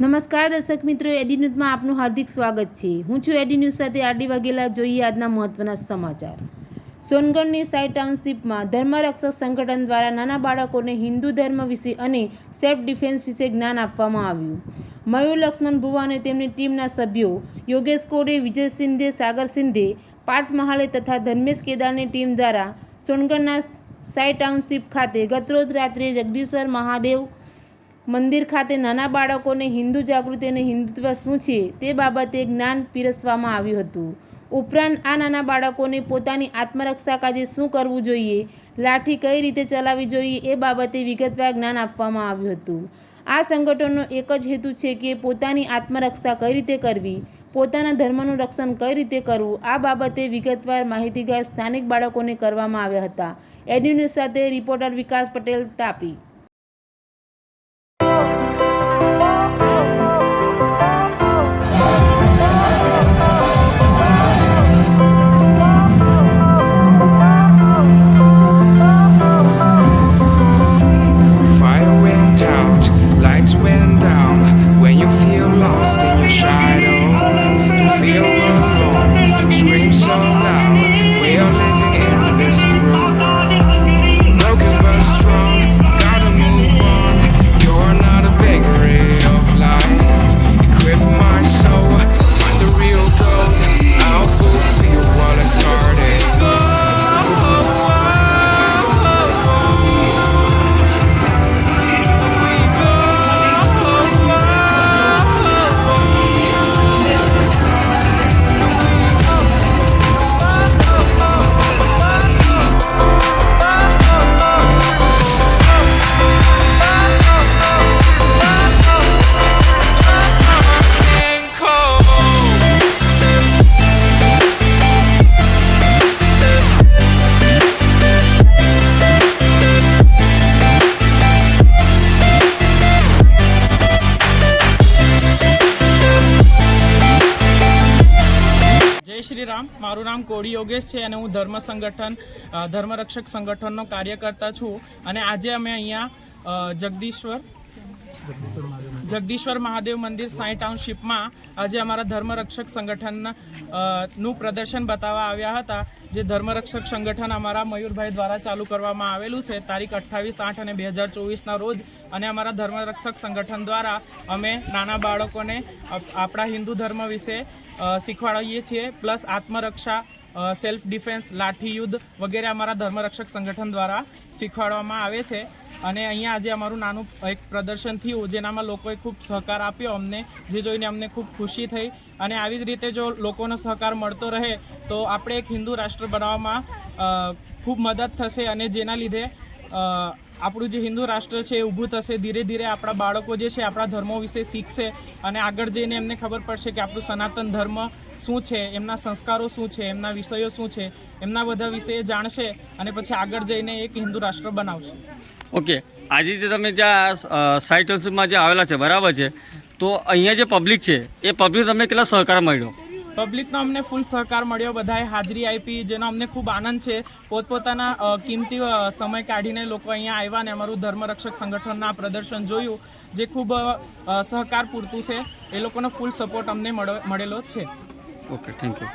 નમસ્કાર દર્શક મિત્રો, એડી ન્યૂઝમાં આપનું હાર્દિક સ્વાગત છે. હું છું એડી ન્યૂઝ સાથે આરડી વાઘેલા. જોઈએ આજના મહત્વના સમાચાર. સોનગઢની સાઈ ટાઉનશીપમાં ધર્મરક્ષક સંગઠન દ્વારા નાના બાળકોને હિન્દુ ધર્મ વિશે અને સેલ્ફ ડિફેન્સ વિશે જ્ઞાન આપવામાં આવ્યું. મયુર લક્ષ્મણ ભુવા અને તેમની ટીમના સભ્યો યોગેશ કોડે, વિજય સિંધે, સાગર સિંધે, પાર્થ મહાલે તથા ધર્મેશ કેદારની ટીમ દ્વારા સોનગઢના સાઈ ટાઉનશીપ ખાતે ગતરોજ રાત્રે જગદીશ્વર મહાદેવ મંદિર ખાતે નાના બાળકોને હિન્દુ જાગૃતિ અને હિન્દુત્વ શું છે તે બાબતે જ્ઞાન પીરસવામાં આવ્યું હતું. ઉપરાંત આ નાના બાળકોને પોતાની આત્મરક્ષા કાજે શું કરવું જોઈએ, લાઠી કઈ રીતે ચલાવવી જોઈએ એ બાબતે વિગતવાર જ્ઞાન આપવામાં આવ્યું હતું. આ સંગઠનનો એક જ હેતુ છે કે પોતાની આત્મરક્ષા કઈ રીતે કરવી, પોતાના ધર્મનું રક્ષણ કઈ રીતે કરવું, આ બાબતે વિગતવાર માહિતીગાર સ્થાનિક બાળકોને કરવામાં આવ્યા હતા. એડી સાથે રિપોર્ટર વિકાસ પટેલ તાપી. શ્રી રામ મારું નામ કોડી યોગેશ છે અને હું ધર્મ સંગઠન ધર્મરક્ષક સંગઠનનો કાર્યકર્તા છું. અને આજે અમે અહીંયા જગદીશ્વર જગદીશ્વર મહાદેવ મંદિર સાંઈ ટાઉનશીપમાં આજે અમારા ધર્મરક્ષક સંગઠનનું પ્રદર્શન બતાવવા આવ્યા હતા. જે ધર્મરક્ષક સંગઠન અમારા મયુરભાઈ દ્વારા ચાલુ કરવામાં આવેલું છે, તારીખ અઠ્ઠાવીસ આઠ અને બે હજાર ચોવીસના રોજ. અને અમારા ધર્મરક્ષક સંગઠન દ્વારા અમે નાના બાળકોને આપણા હિન્દુ ધર્મ વિશે શીખવાડીએ છીએ, પ્લસ આત્મરક્ષા સેલ્ફ ડિફેન્સ લાઠી યુદ્ધ વગેરે અમારા ધર્મરક્ષક સંગઠન દ્વારા શીખવાડવામાં આવે છે. અને અહીંયા આજે અમારું નાનું એક પ્રદર્શન થયું, જેનામાં લોકોએ ખૂબ સહકાર આપ્યો અમને, જે જોઈને અમને ખૂબ ખુશી થઈ. અને આવી જ રીતે જો લોકોનો સહકાર મળતો રહે, તો આપણે એક હિન્દુ રાષ્ટ્ર બનાવવામાં ખૂબ મદદ થશે અને જેના લીધે આપણું જે હિન્દુ રાષ્ટ્ર છે એ ઊભું થશે. ધીરે ધીરે આપણા બાળકો જે છે, આપણા ધર્મો વિશે શીખશે. અને આગળ જઈને એમને ખબર પડશે કે આપણું સનાતન ધર્મ શું છે એમના સંસ્કારો શું છે એમના વિષયો શું છે એમના બધા વિષય જાણશે અને પછી આગળ જઈને એક હિન્દુ રાષ્ટ્ર બનાવશે. ઓકે આજે જે તમે જ્યાં સાઇટ હાઉસમાં જે આવેલા છે બરાબર છે તો અહીંયા જે પબ્લિક છે એ પબ્લિક તમને કેટલા સહકાર મળ્યો? પબ્લિકનો અમને ફૂલ સહકાર મળ્યો બધાએ હાજરી આપી જેનો અમને ખૂબ આનંદ છે. પોતપોતાના કિંમતી સમય કાઢીને લોકો અહીંયા આવ્યા અને અમારું ધર્મરક્ષક સંગઠનના પ્રદર્શન જોયું જે ખૂબ સહકાર પૂરતું છે. એ લોકોનો ફૂલ સપોર્ટ અમને મળો- મળેલો છે. Okay thank you